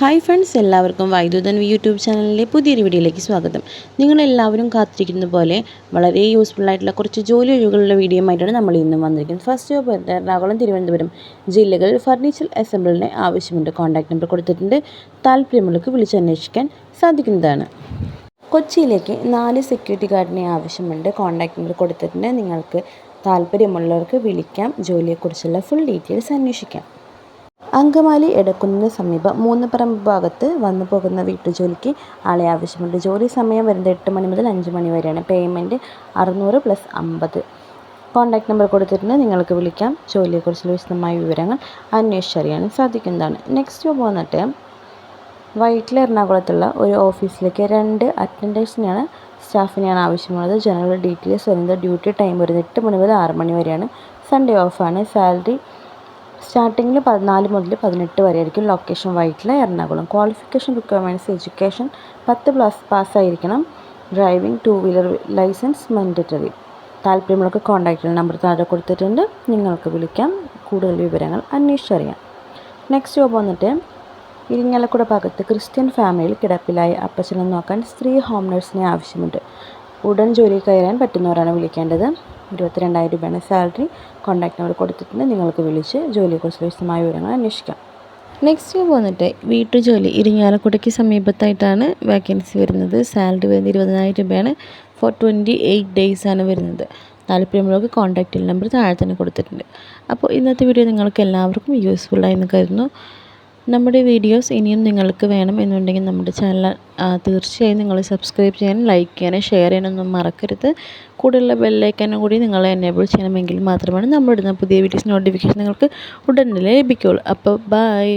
Hi friends എല്ലാവർക്കും വൈദ്യുതൻ YouTube ചാനലിലെ പുതിയൊരു വീഡിയോയിലേക്ക് സ്വാഗതം. നിങ്ങളെല്ലാവരും കാത്തിരിക്കുന്ന പോലെ വളരെ യൂസ്ഫുൾ ആയിട്ടുള്ള കുറച്ച് ജോലി ഒഴിവുകളുടെ വീഡിയോ ആയിട്ടാണ് നമ്മൾ ഇന്നും വന്നിരിക്കുന്നത്. ഫസ്റ്റ് ജോബ് എറണാകുളം തിരുവനന്തപുരം ജില്ലകളിൽ ഫർണിച്ചർ അസംബ്ലിന് ആവശ്യമുണ്ട്. കോൺടാക്ട് നമ്പർ കൊടുത്തിട്ടുണ്ട്. താല്പര്യമുള്ളവർക്ക് വിളിച്ചന്വേഷിക്കാൻ സാധിക്കുന്നതാണ്. കൊച്ചിയിലേക്ക് നാല് സെക്യൂരിറ്റി ഗാർഡിനെ ആവശ്യമുണ്ട്. കോൺടാക്ട് നമ്പർ കൊടുത്തിട്ടുണ്ട്. നിങ്ങൾക്ക് താല്പര്യമുള്ളവർക്ക് വിളിക്കാം. ജോലിയെക്കുറിച്ചുള്ള ഫുൾ ഡീറ്റെയിൽസ് അന്വേഷിക്കാം. അങ്കമാലി എടക്കുന്നതിന് സമീപം മൂന്നുപറമ്പ് ഭാഗത്ത് വന്നു പോകുന്ന വീട്ടുജോലിക്ക് ആളെ ആവശ്യമുണ്ട്. ജോലി സമയം വരുന്നത് എട്ട് മണി മുതൽ അഞ്ച് മണി വരെയാണ്. പേയ്മെന്റ് അറുന്നൂറ് പ്ലസ് അമ്പത്. കോൺടാക്ട് നമ്പർ കൊടുത്തിട്ടുണ്ട്. നിങ്ങൾക്ക് വിളിക്കാം. ജോലിയെക്കുറിച്ചുള്ള വിശദമായ വിവരങ്ങൾ അന്വേഷിച്ചറിയാനും സാധിക്കുന്നതാണ്. നെക്സ്റ്റ് ജോബ് വന്നിട്ട് വൈറ്റിൽ എറണാകുളത്തുള്ള ഒരു ഓഫീസിലേക്ക് രണ്ട് അറ്റൻഡൻസിനാണ് സ്റ്റാഫിനെയാണ് ആവശ്യമുള്ളത്. ജനറൽ ഡീറ്റെയിൽസ് വരുന്നത് ഡ്യൂട്ടി ടൈം വരുന്നത് എട്ട് മണി മുതൽ ആറ് മണി വരെയാണ്. സൺഡേ ഓഫാണ് സാലറി സ്റ്റാർട്ടിങ്ങിൽ പതിനാല് മുതൽ പതിനെട്ട് വരെ ആയിരിക്കും location Vyttila Ernakulam. Qualification requirements education പത്ത് പ്ലസ് പാസ് ആയിരിക്കണം. Driving two wheeler licence mandatory താല്പര്യമുള്ളവർക്ക് കോൺടാക്റ്റ് ചെയ്യുന്ന നമ്പർ താഴെ കൊടുത്തിട്ടുണ്ട്. നിങ്ങൾക്ക് വിളിക്കാം. കൂടുതൽ വിവരങ്ങൾ അന്വേഷിച്ചറിയാം. നെക്സ്റ്റ് ജോബ് വന്നിട്ട് ഇരിങ്ങാലക്കുട ഭാഗത്ത് ക്രിസ്ത്യൻ ഫാമിലിയിൽ കിടപ്പിലായി അപ്പച്ചനെ നോക്കാൻ സ്ത്രീ ഹോം നഴ്സിനെ ആവശ്യമുണ്ട്. ഉടൻ ജോലി കയറാൻ പറ്റുന്നവരാണ് വിളിക്കേണ്ടത്. ഇരുപത്തിരണ്ടായിരം രൂപയാണ് സാലറി. കോൺടാക്ട് നമ്പർ കൊടുത്തിട്ടുണ്ട്. നിങ്ങൾക്ക് വിളിച്ച് ജോലിയെക്കുറിച്ച് വിശദമായ വിവരങ്ങൾ അന്വേഷിക്കാം. നെക്സ്റ്റ് വന്നിട്ട് വീട്ടുജോലി. ഇരിങ്ങാലക്കുടയ്ക്ക് സമീപത്തായിട്ടാണ് വേക്കൻസി വരുന്നത്. സാലറി വരുന്നത് ഇരുപതിനായിരം രൂപയാണ്. ഫോർ ട്വന്റി എയ്റ്റ് ഡേയ്സ് ആണ് വരുന്നത്. താല്പര്യമുള്ളവർക്ക് കോൺടാക്റ്റ് നമ്പർ താഴെ തന്നെ കൊടുത്തിട്ടുണ്ട്. അപ്പോൾ ഇന്നത്തെ വീഡിയോ നിങ്ങൾക്ക് എല്ലാവർക്കും യൂസ്ഫുള്ളായി എന്ന് കരുതുന്നു. നമ്മുടെ വീഡിയോസ് ഇനിയും നിങ്ങൾക്ക് വേണം എന്നുണ്ടെങ്കിൽ നമ്മുടെ ചാനൽ തീർച്ചയായും നിങ്ങൾ സബ്സ്ക്രൈബ് ചെയ്യാനും ലൈക്ക് ചെയ്യാനും ഷെയർ ചെയ്യാനൊന്നും മറക്കരുത്. കൂടെയുള്ള ബെല്ലൈക്കാനും കൂടി നിങ്ങൾ എനേബിൾ ചെയ്യണമെങ്കിൽ മാത്രമാണ് നമ്മളിടുന്ന പുതിയ വീഡിയോസ് നോട്ടിഫിക്കേഷൻ നിങ്ങൾക്ക് ഉടനെ ലഭിക്കുകയുള്ളൂ. അപ്പോൾ ബൈ